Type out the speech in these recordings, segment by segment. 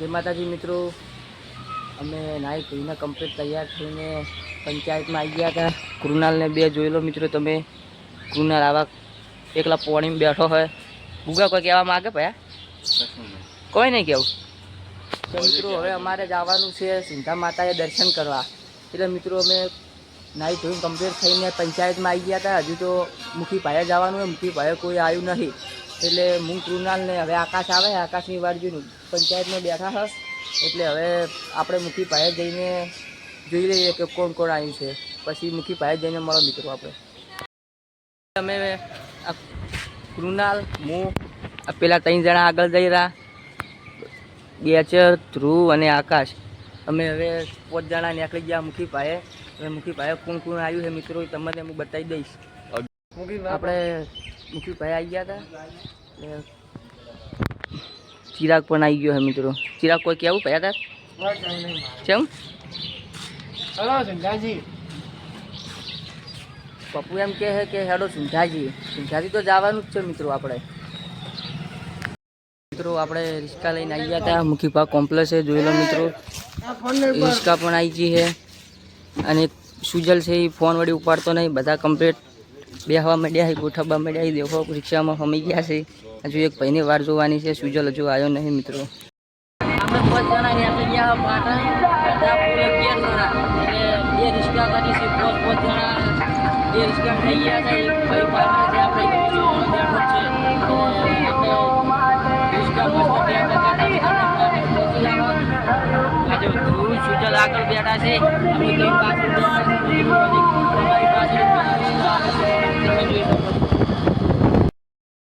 જય માતાજી મિત્રો. અમે નાઈ ધોઈને કમ્પ્લીટ તૈયાર થઈને પંચાયતમાં આવી ગયા હતા. કૃણાલને બે જોઈ લો મિત્રો તમે. કૃણાલ આવા એકલા પોણીમાં બેઠો હોય. ગુગા કોઈ કહેવા માગે ભયા કોઈ નહીં કેવું. તો મિત્રો હવે અમારે જવાનું છે સિંધા માતાએ દર્શન કરવા. એટલે મિત્રો અમે નાઈ ધોઈને કમ્પ્લીટ થઈને પંચાયતમાં આવી ગયા હતા. હજુ તો મુખી પાયા જવાનું હોય મુખી પાયા કોઈ આવ્યું નહીં. એટલે હું કૃણાલ ને હવે આકાશ આવે આકાશની વાર જોઈને પંચાયતમાં બેઠા હશ એટલે હવે આપણે મુખી પાસે જઈને જોઈ લઈએ કે કોણ કોણ આવ્યું છે. પછી મુખી પાસે જઈને મળો મિત્રો આપણે. અમે આ કૃણાલ હું આ પેલા ત્રણ જણા આગળ જઈ રહ્યા. બેચર ધ્રુવ અને આકાશ. અમે હવે પાંચ જણા નીકળી ગયા મુખી પાસે હવે મુખી પાસે કોણ કોણ આવ્યું છે મિત્રો એ તમને હું બતાવી દઈશ. આપણે મુખી ભાઈ આવી ગયા હતા. એટલે ચિરાગ પણ આવી ગયો હે મિત્રો. ચિરાગ કોઈ કેવું ભયા તાર કેમ? પપ્પુ એમ કહે છે કે હેડો સુંઢાજી સુંઢાજી તો જવાનું જ છે મિત્રો આપણે. મિત્રો આપણે રિક્ષા લઈને આવી ગયા હતા મુખીપા કોમ્પ્લેક્સ છે જોઈ લો મિત્રો. રિક્ષા પણ આવી ગઈ છે. અને સુજલ છે એ ફોન વળી ઉપાડતો નહીં. બધા કમ્પ્લીટ બેહવા માંડ્યા છે ગોઠવવા માંડ્યા દેખો રિક્ષામાં હમી ગયા છે. હજુ એક ભાઈની વાર જોવાની છે. સુજલ હજુ આવ્યો નહીં મિત્રો. આપણે પાંચ જણા નીકળી ગયા પાટણ બે રિક્ષા જણા બે રિક્ષા થઈ ગયા આગળ બેઠા છે.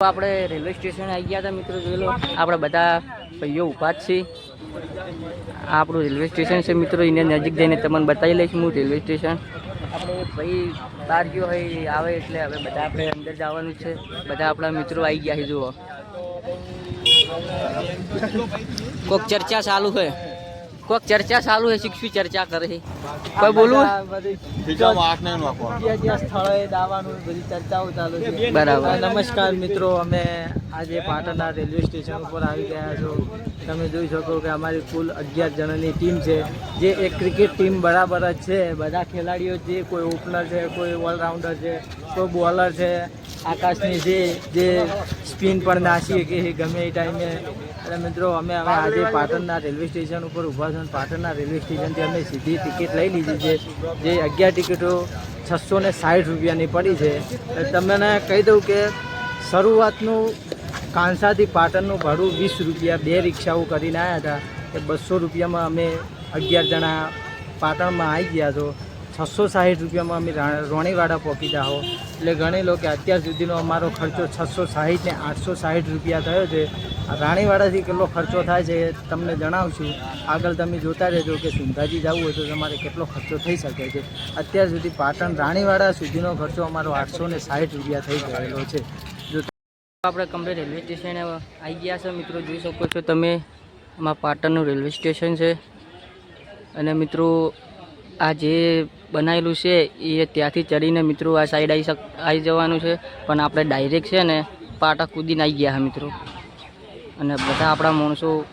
આપણે રેલવે સ્ટેશન આવી ગયા હતા મિત્રો, જોઈ આપણે બધા ભાઈઓ ઊભા જ છે. આપણું રેલવે સ્ટેશન છે મિત્રો, એને નજીક જઈને તમને બતાવી લઈશ હું રેલવે સ્ટેશન. આપણે ભાઈ બહાર ગયો હોય, આવે એટલે હવે બધા આપણે અંદર જવાનું છે. બધા આપણા મિત્રો આવી ગયા છે, જુઓ. કોક ચર્ચા ચાલુ છે. કોક ચર્ચા ચાલુ છે શિક્ષી ચર્ચા કરે છે? કોઈ બોલવું? બરાબર. નમસ્કાર મિત્રો અમે આજે પાટણના રેલવે સ્ટેશન ઉપર આવી ગયા છો. તમે જોઈ શકો કે અમારી કુલ અગિયાર જણાની ટીમ છે. જે એક ક્રિકેટ ટીમ બરાબર જ છે. બધા ખેલાડીઓ જે કોઈ ઓપનર છે કોઈ ઓલરાઉન્ડર છે કોઈ બોલર છે આકાશની છે જે સ્પિન પણ નાસી શકે છે ગમે એ ટાઈમે એટલે મિત્રો અમે હવે આજે પાટણના રેલવે સ્ટેશન ઉપર ઊભા છો પાટણના રેલવે સ્ટેશનથી અમે સીધી ટિકિટ લઈ લીધી છે. જે અગિયાર ટિકિટો છસો ને સાઠ રૂપિયાની પડી છે. તમને કહી દઉં કે શરૂઆતનું કાંસાથી પાટણનું ભાડું વીસ રૂપિયા બે રિક્ષાઓ કરીને આવ્યા હતા એ બસો રૂપિયામાં અમે અગિયાર જણા પાટણમાં આવી ગયા છો છસો સાઠ રૂપિયામાં અમે રોણીવાડા પહોંચી જાઓ. એટલે ગણી લો કે અત્યાર સુધીનો અમારો ખર્ચો છસો સાહીઠ ને આઠસો સાઠ રૂપિયા થયો છે. રાણીવાડાથી કેટલો ખર્ચો થાય છે તમને જણાવશું. આગળ તમે જોતા રહેજો કે સુંધાજી જવું હોય તો તમારે કેટલો ખર્ચો થઈ શકે છે. અત્યાર સુધી પાટણ રાણીવાડા સુધીનો ખર્ચો અમારો આઠસો ને સાઠ રૂપિયા થઈ ગયેલો છે. જો આપણે કમ્પ્લીટ રેલવે સ્ટેશને આવી ગયા છો મિત્રો, જોઈ શકો છો તમે. આમાં પાટણનું રેલવે સ્ટેશન છે. અને મિત્રો આ જે બનાવેલું છે, એ ત્યાંથી ચડીને મિત્રો આ સાઈડ આવી શક આવી જવાનું છે. પણ આપણે ડાયરેક્ટ છે ને, પાટા કૂદીને આવી ગયા મિત્રો. અને બધા આપણા માણસો,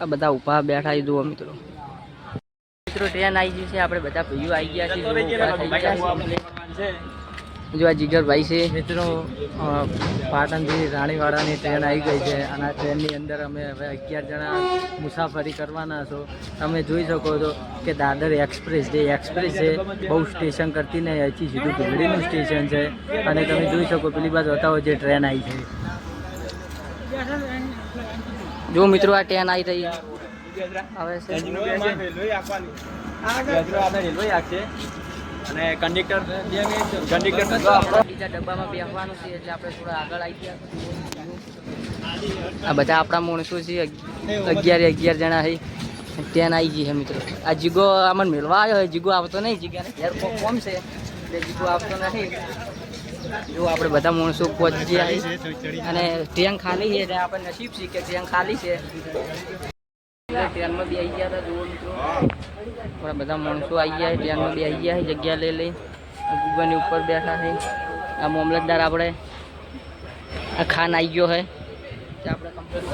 આ બધા ઊભા બેઠા છે, જુઓ મિત્રો. મિત્રો ટ્રેન આવી ગઈ છે, આપણે બધા ભાઈઓ આવી ગયા છે જો આ જીગરભાઈ છે. મિત્રો પાટણથી રાણીવાડાની ટ્રેન આવી ગઈ છે અને આ ટ્રેનની અંદર અમે હવે અગિયાર જણા મુસાફરી કરવાના છો. તમે જોઈ શકો છો કે દાદર એક્સપ્રેસ જે એક્સપ્રેસ છે બહુ સ્ટેશન કરતી નહીં અહીંથી સીધું ભીલડીનું સ્ટેશન છે. અને તમે જોઈ શકો પેલી બાજુ બતાવો જે ટ્રેન આવી છે. જો મિત્રો આ ટ્રેન આવી રહી. આવે છે. અને કંડક્ટર કંડક્ટર બીજા ડબ્બામાં બેસવાનું છે એટલે આપણે થોડા આગળ આવી ગયા. આ બધા આપણા માણસો છે અગિયાર અગિયાર જણા છે. ત્યાં આવી ગઈ છે મિત્રો. આ જીગો અમને મેળવા આવ્યો હોય જીગો આવતો નહીં જીગાને. કોમ કોમ છે. એટલે જીગો આવતો નથી. જો આપણે બધા માણસો પહોંચી ગયા અને ટ્રેન ખાલી છે એટલે આપણે નસીબ છે કે ટ્રેન ખાલી છે. ટ્રેનમાં બી આવી ગયા હતા, જુઓ બધા માણસો આવી ગયા છે ટ્રેનમાં બી આવી ગયા જગ્યા લઈ લઈ. આ ઉપર બેઠા છે. આ મામલતદાર આપણે. આ ખાન આવી ગયો છે. આપણે કમ્પ્લીટ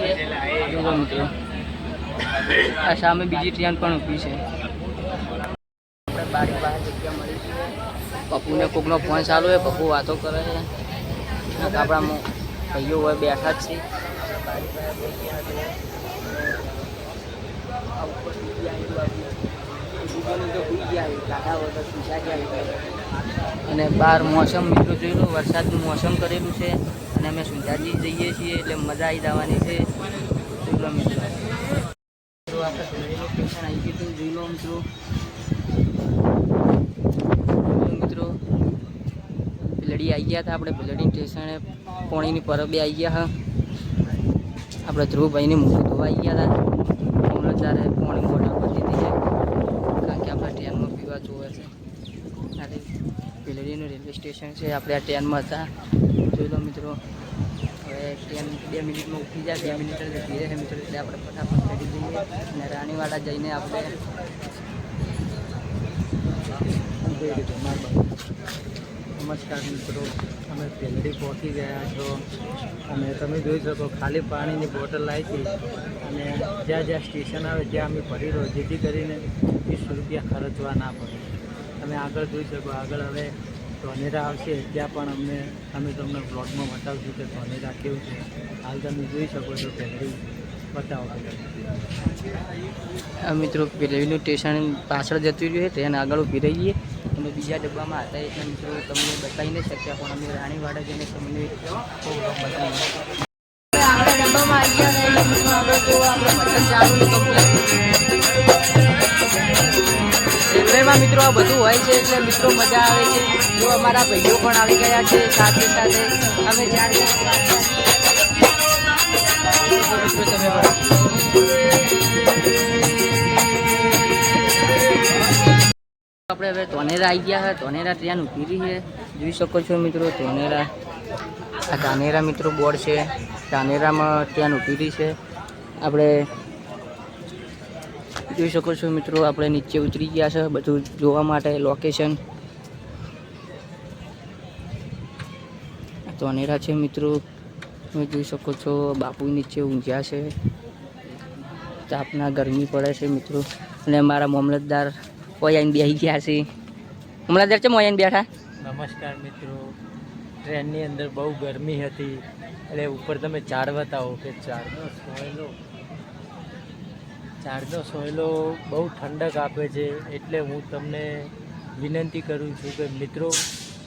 છે સામે બીજી ટ્રેન પણ ઊભી છે. છે. પપ્પુને કોકનો ફોન ચાલુ હોય પપ્પુ વાતો કરે છે. અને આપણા મો- ભાઈઓ હોય બેઠા જ છે. અને બહાર મોસમ મિત્રો જોઈ વરસાદનું મોસમ કરેલું છે અને અમે સુંધાજી જઈએ છીએ એટલે મજા આવી જવાની છે. જોઈ લો મિત્રો. આપણે ગયું જોઈ લો મિત્રો જોઈ લો મિત્રો ભીલડી આવી ગયા હતા. આપણે ભીલડી સ્ટેશને પોણીની પરબે આવી ગયા હા આપણે ધ્રુવભાઈને મોટું ધોવા આવી ગયા હતા. હમણાં ત્યારે પોણી મોટા પર દીધી છે. કારણ કે આપણે ટ્રેનમાં પીવા જોવે છે. ત્યારે ભીલડીનું રેલવે સ્ટેશન છે. આપણે આ ટ્રેનમાં હતા. જોઈ લો મિત્રો, હવે ટ્રેન બે મિનિટમાં ઉઠી જાય. બે મિનિટ જ ઊભી રહે મિત્રો, એટલે આપણે ફટાફટ ચડી જઈએ. અને રાણીવાડા જઈને આપણે નમસ્કાર મિત્રો. અમે પેલડી પહોંચી ગયા છો. અને તમે જોઈ શકો ખાલી પાણીની બોટલ લાવી અને જ્યાં જ્યાં સ્ટેશન આવે ત્યાં અમે ભરી રહ્યો જેથી કરીને વીસ રૂપિયા ખર્ચવા ના પડે. તમે આગળ જોઈ શકો, આગળ હવે ધોનેરા આવશે. ત્યાં પણ અમને, અમે તમને બ્લોગમાં બતાવશું કે ધોનેરા કેવું છે. હાલ તમે જોઈ શકો છો પેલડી બતાવો મિત્રો રેલવેનું સ્ટેશન પાછળ જતું રહ્યું છે, ટ્રેન આગળ ઊભી રહી ગઈ બીજા ડબ્બામાં હતા એટલે મિત્રો તમને બતાવી નહીં શક્યા પણ અમે રાણીવાડા જઈને તમને આપણે ડબ્બામાં આવી ગયા આગળ જો આપણે પતંગ ચાલુ રેલવેમાં મિત્રો આ બધું હોય છે એટલે મિત્રો મજા આવે છે. જો અમારા ભાઈઓ પણ આવી ગયા છે સાથે સાથે. અમે જ્યારે મિત્રો તમે આપણે હવે ધોનેરા આવી ગયા છે ધોનેરા ઊભી રહી છે જોઈ શકો છો મિત્રો, ધોનેરા આ ધાનેરા મિત્રો બોર્ડ છે. ધાનેરામાં ઊભી રહી છે. આપણે જોઈ શકો છો મિત્રો, આપણે નીચે ઉતરી ગયા છે બધું જોવા માટે લોકેશન ધોનેરા છે મિત્રો. તમે જોઈ શકો છો, બાપુ નીચે ઊંઝ્યા છે. તાપના ગરમી પડે છે મિત્રો. અને મારા મામલતદાર ઓય આવીને બેસી ગયા છે દર ચમ ઓય આવીને બેઠા નમસ્કાર મિત્રો. ટ્રેનની અંદર બહુ ગરમી હતી. એટલે ઉપર તમે ચાર બતાવો કે ચારનો સોયલો. ચારનો સોયલો બહુ ઠંડક આપે છે. એટલે હું તમને વિનંતી કરું છું કે મિત્રો,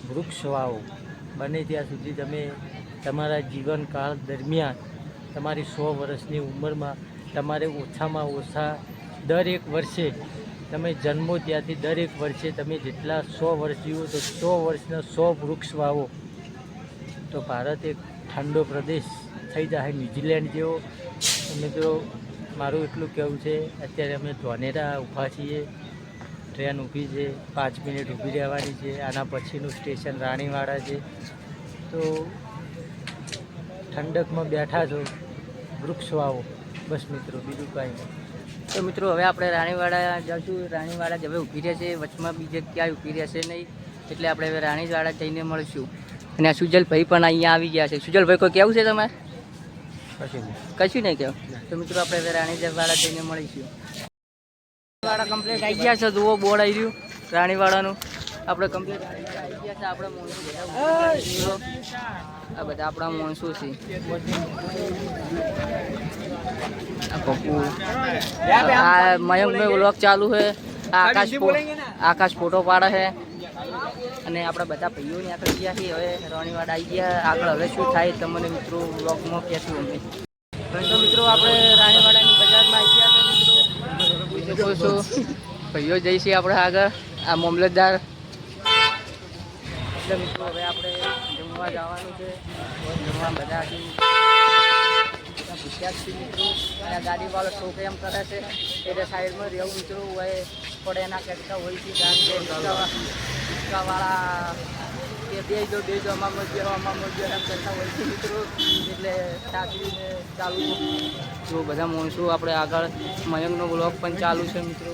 વૃક્ષ વાવો. બને ત્યાં સુધી તમે તમારા જીવનકાળ દરમિયાન તમારી સો વર્ષની ઉંમરમાં તમારે ઓછામાં ઓછા દરેક વર્ષે તમે જન્મો ત્યાંથી દરેક વર્ષે તમે જેટલા સો વર્ષ જીવો તો સો વર્ષના સો વૃક્ષ વાવો. તો ભારત એક ઠંડો પ્રદેશ થઈ જાય, ન્યુઝીલેન્ડ જેવો. મિત્રો, મારું એટલું કહેવું છે, અત્યારે અમે ધોનેરા ઊભા છીએ. ટ્રેન ઊભી છે, પાંચ મિનિટ ઊભી રહેવાની છે. આના પછીનું સ્ટેશન રાણીવાડા છે. તો ઠંડકમાં બેઠા છો, વૃક્ષ વાવો. બસ મિત્રો, બીજું કાંઈ નહીં. તો મિત્રો હવે આપણે રાણીવાડા જઈશું રાણીવાડા જ હવે ઊભી રહેશે વચમાં બીજે ક્યાંય ઊભી રહેશે નહીં. એટલે આપણે હવે રાણીવાડા જઈને મળીશું. અને આ સુજલભાઈ પણ અહીંયા આવી ગયા છે. સુજલભાઈ કોઈ કેવું છે તમારે? કશું નહીં. કેવું તો મિત્રો આપણે હવે રાણીવાડા જઈને મળીશું. રાણીવાડા કમ્પ્લીટ આવી ગયા છે. જુઓ બોર્ડ આવી રહ્યું. રાણીવાડાનું આપણે કમ્પ્લીટ આવી ગયા છે. આપણે મોણસું. આ બધા આપણા મોણસું છે. પપ્પુ મયંકનો વ્લોગ ચાલુ છે. આકાશ આકાશ ફોટો પાડે છે. અને આપણા બધા ભાઈઓની આગળ ગયા છીએ હવે રણીવાડા આવી ગયા. આગળ હવે શું થાય તમને મિત્રો વ્લોગમાં કહેશું અમે. તો મિત્રો આપણે રાણીવાડાની બજારમાં આવી ગયા મિત્રો. ભાઈઓ જઈશું આપણે આગળ. આ મામલતદાર. એટલે મિત્રો, હવે આપણે જમવા જવાનું છે. જમવા બધા જ મિત્રો અને ગાડીવાળો શોખ એમ કરે છે એટલે સાઈડમાં રહેવું મિત્રો હોય પડે એના કરતા હોય છે કારણ કે રિક્ષાવાળા કે બે જો બે જો અમામ મજો અમામ જો એમ કરતા હોય છે મિત્રો એટલે સાચવીને ચાલુ જો બધા માણસો આપણે આગળ મયંકનો બ્લોગ પણ ચાલુ છે મિત્રો.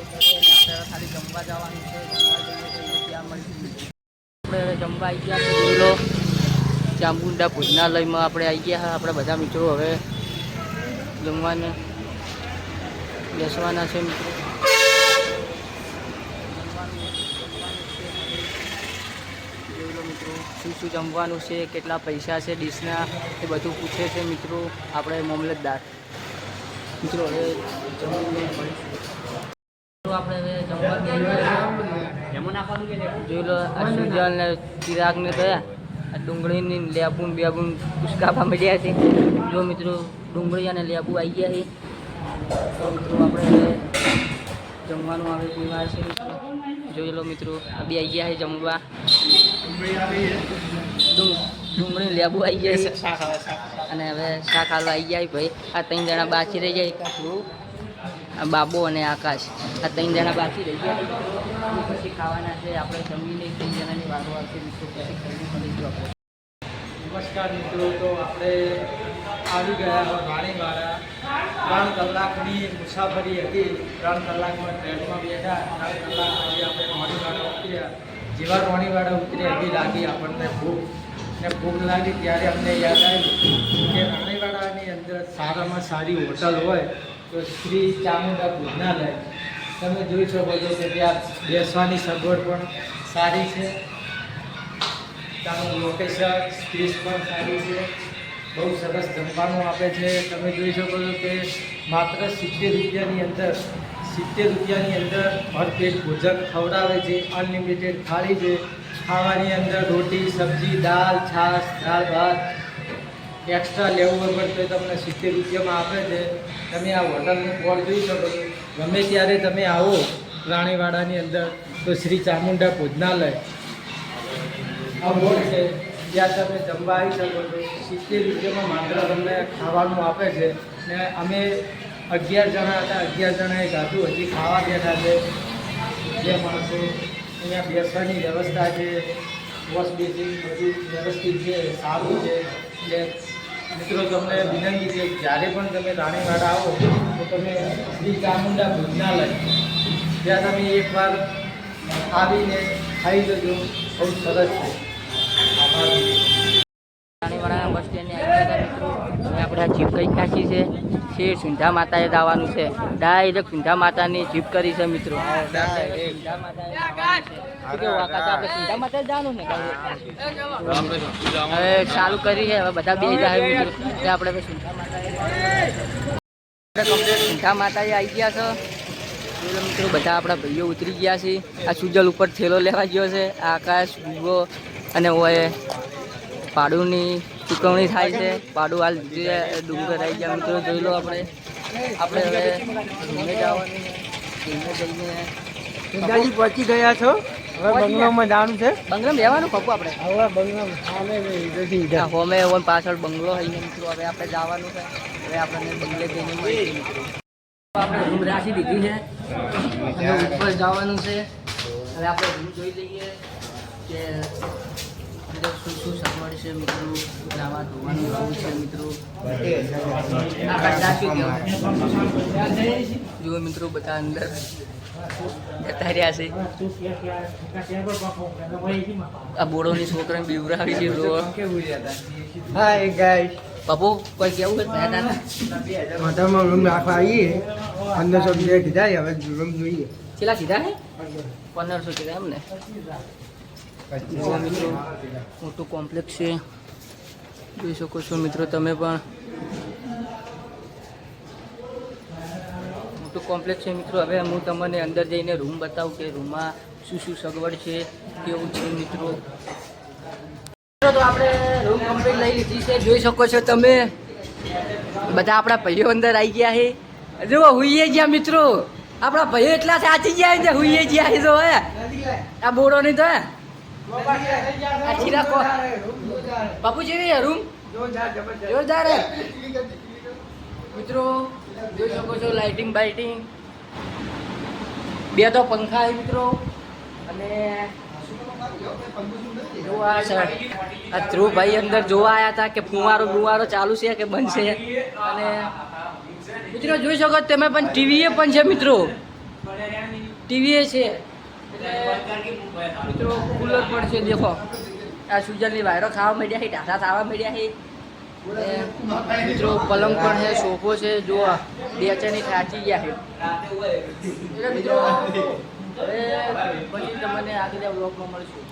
ખાલી જમવા જવાનું છે જમવા ત્યાં મળીશું. આપણે જમવા આવી ગયા છે જોઈ લો ચામુંડા ભોજનાલયમાં આપણે આવી ગયા. આપણા બધા મિત્રો હવે જમવાને બેસવાના છે મિત્રો. મિત્રો શું શું જમવાનું છે કેટલા પૈસા છે ડીશના એ બધું પૂછે છે મિત્રો આપણે મામલતદાર મિત્રો હવે જમવાનું આપણે હવે જમવા જોઈ લો આ સુજલ ને ચિરાગ ને થયા. આ ડુંગળીની લેબુ ને બેબુ ને ઉસકાપા મળ્યા છે. જો મિત્રો, ડુંગળી અને લેબુ આવી ગયા છે. તો મિત્રો, આપણે જમવાનું આવે બીમાર છે જોઈ લો મિત્રો બી આવી ગયા છે જમવા. ડુંગ- ડુંગળી લેબુ આવી ગયા છે. અને હવે શાક હાલવા આવી જાય ભાઈ. આ ત્રણ જણા બાકી રહી જાય બાબો અને આકાશ. આ ત્રણ જણા બાકી રહી ગયા. પછી ખાવાના છે, આપણે જમીને ત્રણ જણાની વારો આવશે, મિત્રો. પછી ખાઈને મળીશું આપણે. નમસ્કાર, મિત્રો. તો આપણે આવી ગયા વાણીવાડા ત્રણ કલાકની મુસાફરી હતી. ત્રણ કલાકમાં ટ્રેનમાં બેઠા. ત્રણ કલાક પછી આપણે વાણીવાડા ઉતર્યા. જેવા વાણીવાડા ઉતર્યા, એવી લાગી આપણને ભૂખ. ને ભૂખ લાગી ત્યારે અમને યાદ આવ્યું કે રાણીવાડાની અંદર સારામાં સારી હોટલ હોય. તો શ્રી ચામુંડા ભોજનાલય. તમે જોઈ શકો છો કે ત્યાં બેસવાની સગવડ પણ સારી છે. ત્યાંનું લોકેશન સ્પેસ પણ સારી છે. બહુ સરસ જમવાનું આપે છે. તમે જોઈ શકો છો કે માત્ર સિત્તેર રૂપિયાની અંદર, સિત્તેર રૂપિયાની અંદર ભરપેટ ભોજન ખવડાવે છે. અનલિમિટેડ થાળી છે. ખાવાની અંદર રોટી, સબ્જી, દાળ, છાશ, દાળ, ભાત એક્સ્ટ્રા લેવું પણ તો તમને સિત્તેર રૂપિયામાં આપે છે. તમે આ હોટલનું બોર્ડ જોઈ શકો. છો ગમે ત્યારે તમે આવો રાણીવાડાની અંદર, તો શ્રી ચામુંડા ભોજનાલય. આ બોર્ડ છે. જ્યાં તમે જમવા આવી શકો છો. સિત્તેર રૂપિયામાં માત્ર તમને ખાવાનું આપે છે. ને અમે અગિયાર જણા હતા. અગિયાર જણાએ ગાધું. હજી ખાવા બેઠા છે. જે માણસો અહીંયા બેસવાની વ્યવસ્થા છે. વોશ બેસિંગ બધું વ્યવસ્થિત છે. સારું છે. એટલે મિત્રો તમને વિનંતી છે જ્યારે પણ તમે રાણીવાડા આવો તો તમે શ્રી ચામુંડા ભોજનાલય ત્યાં તમે એકવાર આવીને ખાઈ જજો. બહુ સરસ છે. રાણીવાડા બસ સ્ટેન્ડને મિત્રો હવે આપણે આ જીપ કઈ નાખી છે? શેર સુંઢા માતાએ દાવાનું છે. ડાયરેક્ટ સિંધા માતાની જીપ કરી છે મિત્રો. માતાએ જવાનું ને હવે ચાલુ કરી છે હવે બધા બે જાય આપણે હવે સુંઢા કમ્પ્લીટ માતાએ આવી ગયા છે. મિત્રો બધા આપણા ભાઈઓ ઉતરી ગયા છે. આ સુજલ ઉપર થેલો લેવા ગયો છે. આકાશ ભૂગો અને ઓએ પાડુની ચૂકવણી થાય છે. પાડુ હાલ ડુંગર આવી ગયા મિત્રો જોઈ લો આપણે. આપણે હવે ઘૂમે જઈને પહોંચી ગયા છો? હવે બંગલોમાં જવાનું છે? બંગલામાં રહેવાનું પપ્પુ આપણે. હવે બંગલો સામે હોમે હોમ પાછળ બંગલો હોય મિત્રો. હવે આપણે જવાનું છે. હવે આપણને બંગલે જઈને મળીએ આપણે રૂમ રાખી દીધી છે. હવે ઉપર જવાનું છે. હવે આપણે રૂમ જોઈ લઈએ કે શું શું સગવડ છે મિત્રો. નાવા ધોવાનું છે મિત્રો? જુઓ મિત્રો બધા અંદર જતા રહ્યા છે. આ બોડોની છોકરાને બીવરાવી છે જુઓ. હાય ગાઈસ પપ્પુ કોઈ કેવું છે? દાદા રૂમ રાખવા આવીએ. પંદરસો રૂપિયા કીધા હવે રૂમ જોઈએ. છેલ્લા કીધા છે? પંદરસો કીધા એમ ને મિત્રો મોટું કોમ્પ્લેક્સ છે. જોઈ શકો છો મિત્રો તમે પણ. મોટું કોમ્પ્લેક્સ છે મિત્રો. હવે હું તમને અંદર જઈને રૂમ બતાવું કે રૂમમાં શું શું સગવડ છે, કેવું છે મિત્રો. આપણે જોઈ શકો છો તમે. બધા આપણા ભાઈઓ અંદર આવી ગયા છે. જુઓ, હુઈએ ગયા મિત્રો. આપણા ભાઈઓ એટલા સાચી ગયા છે, હુઈએ ગયા છે જો હે. આ બોડો નહીં તો, હે. આ ચીરા બાપુ જેવી રૂમ જોરદાર હે મિત્રો જોઈ શકો છો લાઇટિંગ બાઇટિંગ બે તો પંખા છે મિત્રો. અને આ ધ્રુવભાઈ અંદર જોવા આવ્યા હતા કે ફુવારો બુવારો ચાલુ છે કે છે? અને મિત્રો જોઈ શકો તમે પણ ટીવીએ પણ છે મિત્રો. ટીવીએ છે. મિત્રો કુલર પણ છે, દેખો. આ સુજલની વાયરો ખાવા મળ્યા છે ટાટા ખાવા મળ્યા છે. મિત્રો પલંગ પણ છે સોફો છે, જો બે ચણી થાચી ગયા છે. મિત્રો, હવે પછી તમને આગળ બ્લોગમાં મળશું.